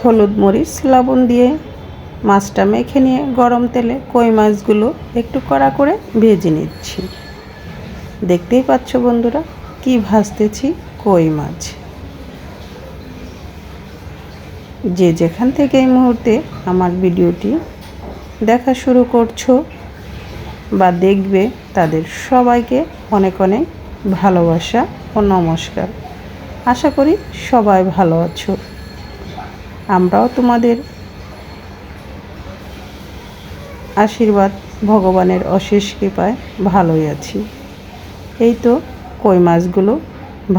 হলুদ মরিচ, লবণ দিয়ে মাছটা মেখে নিয়ে গরম তেলে কই মাছগুলো একটু কড়া করে ভেজে নিচ্ছি। দেখতেই পাচ্ছ বন্ধুরা, কি ভাজতেছি কই মাছ। যে যেখান থেকে এই মুহূর্তে আমার ভিডিওটি দেখা শুরু করছ বা দেখবে, তাদের সবাইকে অনেক অনেক ভালোবাসা ও নমস্কার। আশা করি সবাই ভালো আছো। আমরাও তোমাদের আশীর্বাদ, ভগবানের অশেষ কৃপায় ভালোই আছি। এই তো কই মাছগুলো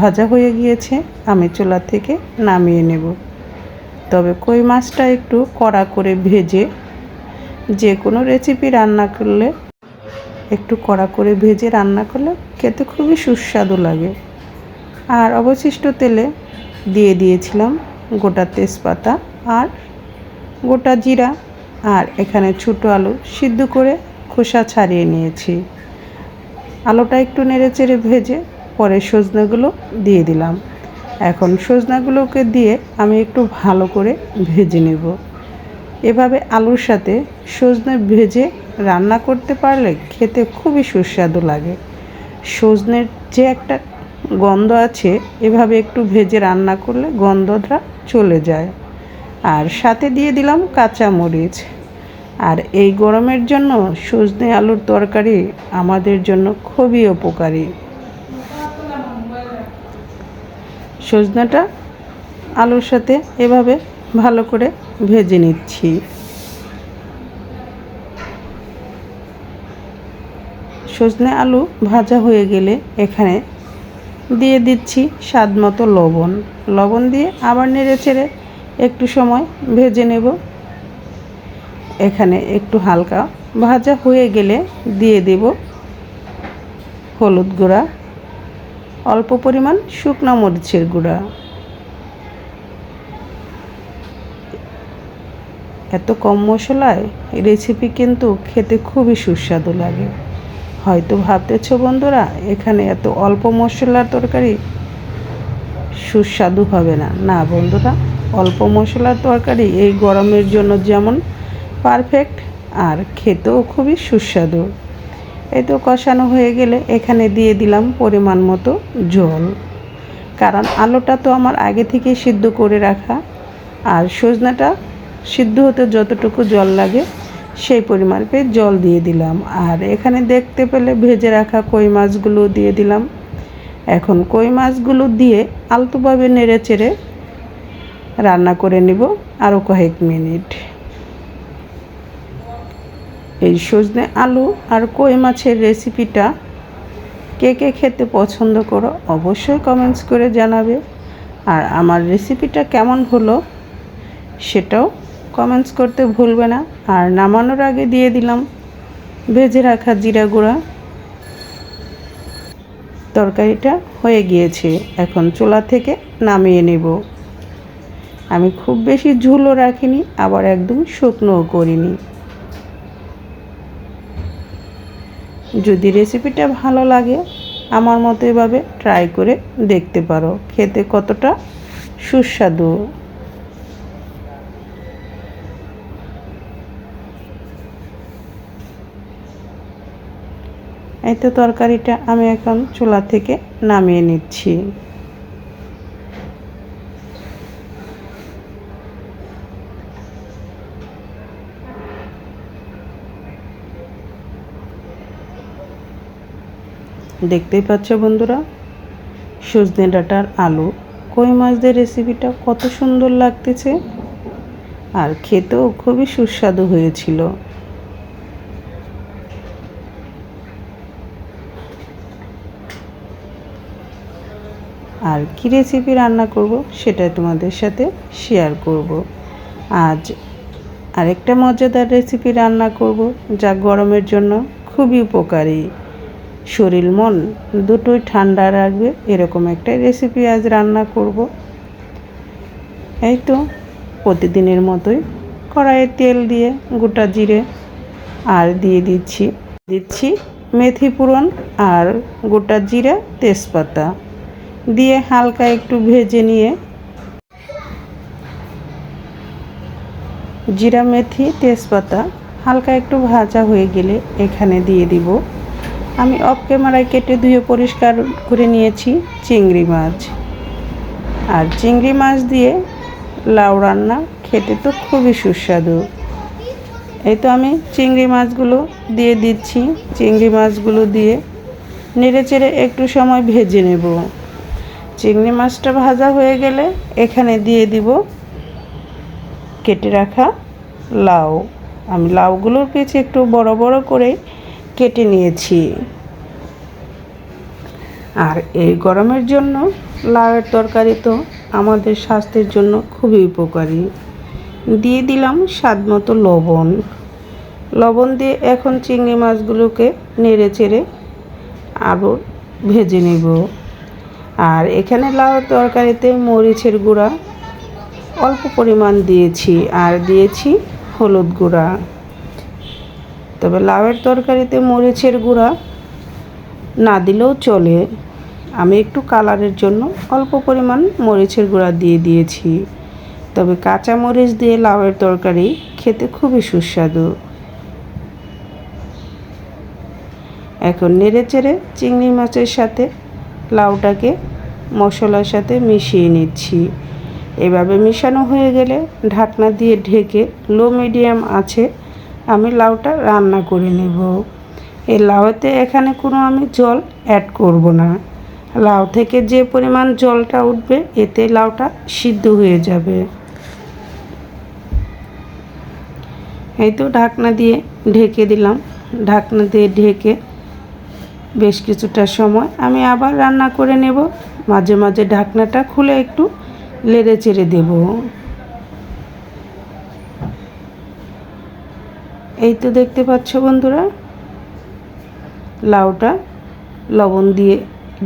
ভাজা হয়ে গিয়েছে, আমি চুলা থেকে নামিয়ে নেব। তবে কই মাছটা একটু কড়া করে ভেজে, যে কোনো রেসিপি রান্না করলে, একটু কড়া করে ভেজে রান্না করলে খেতে খুবই সুস্বাদু লাগে। আর অবশিষ্ট তেলে দিয়ে দিয়েছিলাম গোটা তেজপাতা আর গোটা জিরা আর এখানে ছোটো আলু সিদ্ধ করে খোসা ছাড়িয়ে নিয়েছি। আলুটা একটু নেড়ে চেড়ে ভেজে পরে সজনাগুলো দিয়ে দিলাম। এখন সজনাগুলোকে দিয়ে আমি একটু ভালো করে ভেজে নেব। এভাবে আলুর সাথে সজনে ভেজে রান্না করতে পারলে খেতে খুবই সুস্বাদু লাগে। সজনের যে একটা গন্ধ আছে, এভাবে একটু ভেজে রান্না করলে গন্ধটা চলে যায়। আর সাথে দিয়ে দিলাম কাঁচা মরিচ আর এই গরমের জন্য সজনে আলুর তরকারি আমাদের জন্য খুবই উপকারী। সজনাটা আলুর সাথে এভাবে ভালো করে ভেজে নিচ্ছি। সজনে আলু ভাজা হয়ে গেলে এখানে দিয়ে দিচ্ছি স্বাদ মতো লবণ। লবণ দিয়ে আবার নেড়ে চেড়ে একটু সময় ভেজে নেব। এখানে একটু হালকা ভাজা হয়ে গেলে দিয়ে দেব হলুদ গুঁড়া, অল্প পরিমাণ শুকনো মরিচের গুঁড়া। এত কম মশলায় রেসিপি কিন্তু খেতে খুবই সুস্বাদু লাগে। হয়তো ভাবতেছ বন্ধুরা, এখানে এত অল্প মশলার তরকারি সুস্বাদু হবে না। না বন্ধুরা, অল্প মশলার তরকারি এই গরমের জন্য যেমন পারফেক্ট আর খেতেও খুবই সুস্বাদু। এই তো কষানো হয়ে গেলে এখানে দিয়ে দিলাম পরিমাণ মতো জল। কারণ আলুটা তো আমার আগে থেকে সিদ্ধ করে রাখা, আর সজনাটা সিদ্ধ হতে যতটুকু জল লাগে সেই পরিমাণ পেয়ে জল দিয়ে দিলাম। আর এখানে দেখতে পেলে ভেজে রাখা কই মাছগুলো দিয়ে দিলাম। এখন কই মাছগুলো দিয়ে আলতোভাবে নেড়ে চেড়ে রান্না করে নিব আরও কয়েক মিনিট। এই সজনে আলু আর কই মাছের রেসিপিটা কে কে খেতে পছন্দ করো অবশ্যই কমেন্টস করে জানাবে। আর আমার রেসিপিটা কেমন হলো সেটাও কমেন্টস করতে ভুলবে না। আর নামানোর আগে দিয়ে দিলাম ভেজে রাখা জিরা গুঁড়া। তরকারিটা হয়ে গিয়েছে। এখন চুলা থেকে নামিয়ে নেব। আমি খুব বেশি ঝুলও রাখিনি, আবার একদম শুকনোও করিনি। যদি রেসিপিটা ভালো লাগে, আমার মতো এভাবে ট্রাই করে দেখতে পারো। খেতে কতটা সুস্বাদু। এই তো তরকারিটা আমি এখন চুলা থেকে নামিয়ে নিচ্ছি। দেখতেই পাচ্ছ বন্ধুরা, সজনে ডাটার আলু, কই মাছদের রেসিপিটা কত সুন্দর লাগতেছে। আর খেতেও খুবই সুস্বাদু হয়েছিল। আর কী রেসিপি রান্না করব সেটা তোমাদের সাথে শেয়ার করব। আজ আরেকটা মজাদার রেসিপি রান্না করব যা গরমের জন্য খুবই উপকারী। শরীর, মন দুটোই ঠান্ডা রাখবে এরকম একটা রেসিপি আজ রান্না করব। এই তো প্রতিদিনের মতোই কড়াইয়ে তেল দিয়ে গোটা জিরে আর দিয়ে দিচ্ছি। দিচ্ছি মেথি পুরন আর গোটা জিরা তেজপাতা। দিয়ে হালকা একটু ভেজে নিয়ে জিরা, মেথি, তেজপাতা হালকা একটু ভাজা হয়ে গেলে এখানে দিয়ে দিব। আমি অফ ক্যামেরায় কেটে ধুয়ে পরিষ্কার করে নিয়েছি চিংড়ি মাছ। আর চিংড়ি মাছ দিয়ে লাউ রান্না খেতে তো খুবই সুস্বাদু। এই তো আমি চিংড়ি মাছগুলো দিয়ে দিচ্ছি। চিংড়ি মাছগুলো দিয়ে নেড়ে চেড়ে একটু সময় ভেজে নেব। চিংড়ি মাছটা ভাজা হয়ে গেলে এখানে দিয়ে দিব কেটে রাখা লাউ। আমি লাউগুলোর পেছে একটু বড় বড় করে কেটে নিয়েছি। আর এই গরমের জন্য লাউয়ের তরকারি তো আমাদের স্বাস্থ্যের জন্য খুবই উপকারী। দিয়ে দিলাম স্বাদ মতো লবণ। লবণ দিয়ে এখন চিংড়ি মাছগুলোকে নেড়ে চেড়ে আরও ভেজে নেব। আর এখানে লাউ তরকারিতে মরিচের গুঁড়া অল্প পরিমাণ দিয়েছি আর দিয়েছি হলুদ গুঁড়া। তবে লাউয়ের তরকারিতে মরিচের গুঁড়া না দিলেও চলে। আমি একটু কালারের জন্য অল্প পরিমাণ মরিচের গুঁড়া দিয়ে দিয়েছি। তবে কাঁচা মরিচ দিয়ে লাউয়ের তরকারি খেতে খুবই সুস্বাদু। এখন নেড়ে চেড়ে চিংড়ি মাছের সাথে লাউটাকে মশলার সাথে মিশিয়ে নিচ্ছি। এভাবে মিশানো হয়ে গেলে ঢাকনা দিয়ে ঢেকে লো মিডিয়াম আছে আমি লাউটা রান্না করে নেব। এই লাউতে এখানে কোনো আমি জল অ্যাড করব না। লাউ থেকে যে পরিমাণ জলটা উঠবে, এতে লাউটা সিদ্ধ হয়ে যাবে। এই তো ঢাকনা দিয়ে ঢেকে দিলাম। ঢাকনা দিয়ে ঢেকে বেশ কিছুটা সময় আমি আবার রান্না করে নেব। মাঝে মাঝে ঢাকনাটা খুলে একটু লেড়ে চেড়ে দেব। এই তো দেখতে পাচ্ছ বন্ধুরা, লাউটা লবণ দিয়ে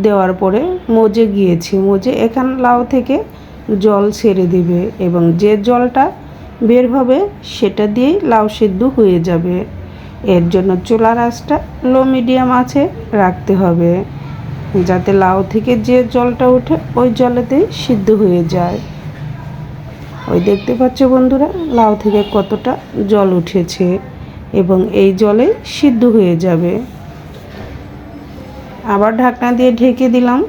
দেওয়ার পরে মজে গিয়েছি। মজে এখান লাউ থেকে জল ছেড়ে দিবে এবং যে জলটা বের হবে সেটা দিয়েই লাউ সিদ্ধ হয়ে যাবে। এর জন্য চুলার আঁচটা লো মিডিয়াম আছে রাখতে হবে, যাতে লাউ থেকে যে জলটা ওঠে ওই জলেতেই সিদ্ধ হয়ে যায়। ওই দেখতে পাচ্ছ বন্ধুরা, লাউ থেকে কতটা জল উঠেছে এবং এই জলে সিদ্ধ হয়ে যাবে। আবার ঢাকনা দিয়ে ঢেকে দিলাম।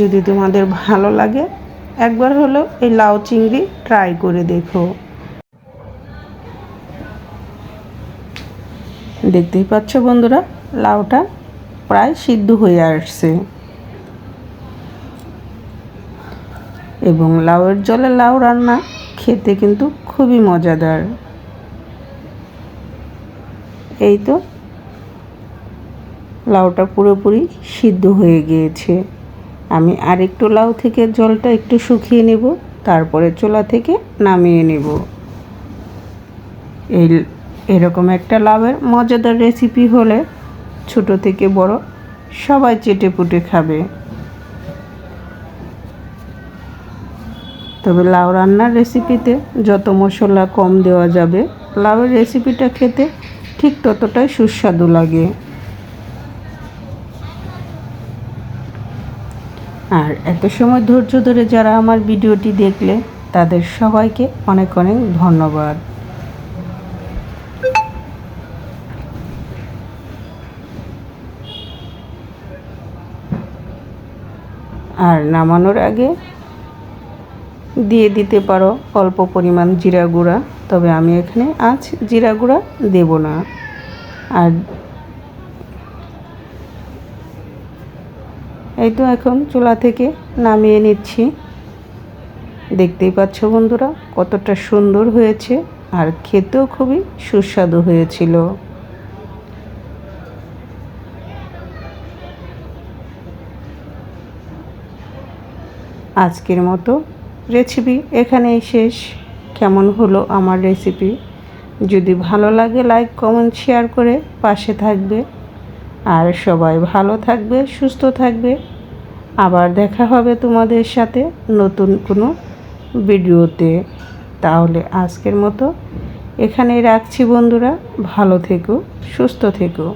যদি তোমাদের ভালো লাগে, একবার হলো এই লাউ চিংড়ি ট্রাই করে দেখো। দেখতেই পাচ্ছ বন্ধুরা, লাউটা প্রায় সিদ্ধ হয়ে আসছে। এবং লাউয়ের জলে লাউ রান্না খেতে কিন্তু খুবই মজাদার। এই তো, লাউটা পুরোপুরি সিদ্ধ হয়ে গিয়েছে। আমি আরেকটু লাউ থেকে জলটা একটু শুকিয়ে নেব, তারপরে চোলা থেকে নামিয়ে নেব। এই এরকম একটা লাউয়ের মজাদার রেসিপি হলে ছোট থেকে বড় সবাই চেটে পুটে খাবে। তবে লাউ রান্নার রেসিপিতে যত মশলা কম দেওয়া যাবে, লাউয়ের রেসিপিটা খেতে ঠিক ততটাই সুস্বাদু লাগে। আর এত সময় ধৈর্য ধরে যারা আমার ভিডিওটি দেখলে, তাদের সবাইকে অনেক অনেক ধন্যবাদ। আর নামানোর আগে দিয়ে দিতে পারো অল্প পরিমাণ জিরা গুঁড়া, তবে আমি এখানে আজ জিরা গুঁড়া দেব না। আর এই তো এখন চুলা থেকে নামিয়ে নিচ্ছি। দেখতেই পাচ্ছ বন্ধুরা, কতটা সুন্দর হয়েছে আর খেতেও খুবই সুস্বাদু হয়েছিল। আজকের মতো রেসিপি এখানেই শেষ। কেমন হলো আমার রেসিপি? যদি ভালো লাগে, লাইক, কমেন্ট, শেয়ার করে পাশে থাকবে। আর সবাই ভালো থাকবে, সুস্থ থাকবে। আবার দেখা হবে তোমাদের সাথে নতুন কোনো ভিডিওতে। তাহলে আজকের মতো এখানে রাখছি বন্ধুরা। ভালো থেকো, সুস্থ থেকো।